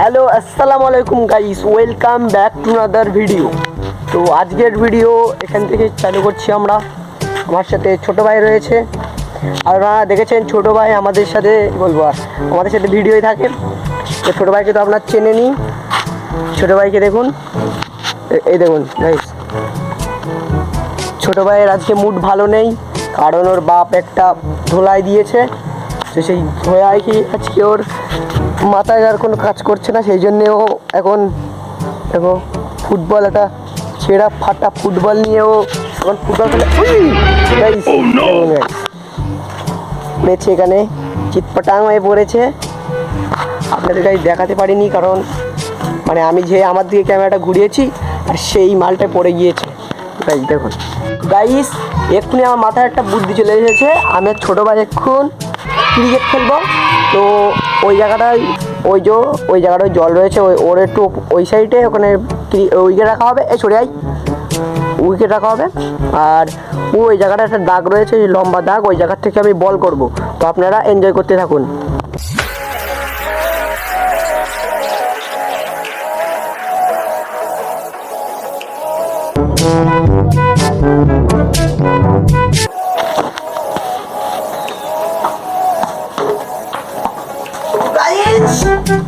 Hello আসসালামু আলাইকুম guys welcome back to other video তো আজকের ভিডিও এখান থেকে চালু করছি আমরা। আমার সাথে ছোট ভাই রয়েছে। আর আপনারা দেখেছেন, ছোট ভাই আমাদের সাথে বলব আর, আমাদের সাথে ভিডিওই থাকে তো ছোটো ভাইকে তো আপনার চেনে নিই ছোটো ভাইকে দেখুন। এই দেখুন গাইস ছোটো ভাইয়ের আজকে মুড ভালো নেই, কারণ ওর বাপ একটা ধোলাই দিয়েছে। তো সেই ধোলাই কি আজকে ওর মাথায় আর কোনো কাজ করছে না সেই জন্যে ও এখন দেখো ফুটবল একটা ছেঁড়া ফাটা ফুটবল নিয়েও এখন ফুটবল খেলে। guys। মেয়েছে এখানে চিৎপটাং হয়ে পড়েছে। আপনাদের কাছে দেখাতে পারিনি কারণ মানে আমি যে আমার দিকে ক্যামেরাটা ঘুরিয়েছি আর সেই মালটা পড়ে গিয়েছে। গাইস দেখুন। গাইস এক্ষুনি আমার মাথায় একটা বুদ্ধি চলে এসেছে। আমি ছোটো ভাই এক্ষুন ক্রিকেট খেলব। তো ওই জায়গাটায় ওই যে, ওই জায়গাটায় জল রয়েছে, ওই ওর একটু ওই সাইডে ওখানে উইকেট রাখা হবে। এই সরে উইকেট রাখা হবে। আর ওই জায়গাটা একটা দাগ রয়েছে লম্বা দাগ, ওই জায়গার থেকে আমি বল করব। তো আপনারা এনজয় করতে থাকুন।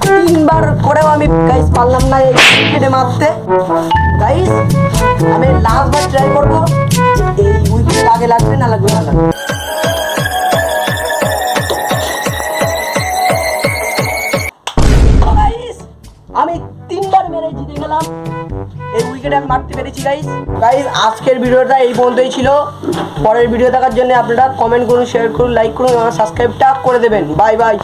তিনবার করেও আমি গাইস পারলাম না উইকেটে মারতে। গাইস আমি লাস্ট বার ট্রাই করব। এই উইকেট লাগে লাগবে, না লাগবে না লাগবে। আমি তিনবার মেরে জিতে গেলাম। এই উইকেটে আমি মারতে পেরেছি গাইস গাইস আজকের ভিডিওটা এই পর্যন্তই ছিল। পরের ভিডিও দেখার জন্য আপনারা কমেন্ট করুন শেয়ার করুন লাইক করুন, এবং সাবস্ক্রাইবটা করে দেবেন। Bye bye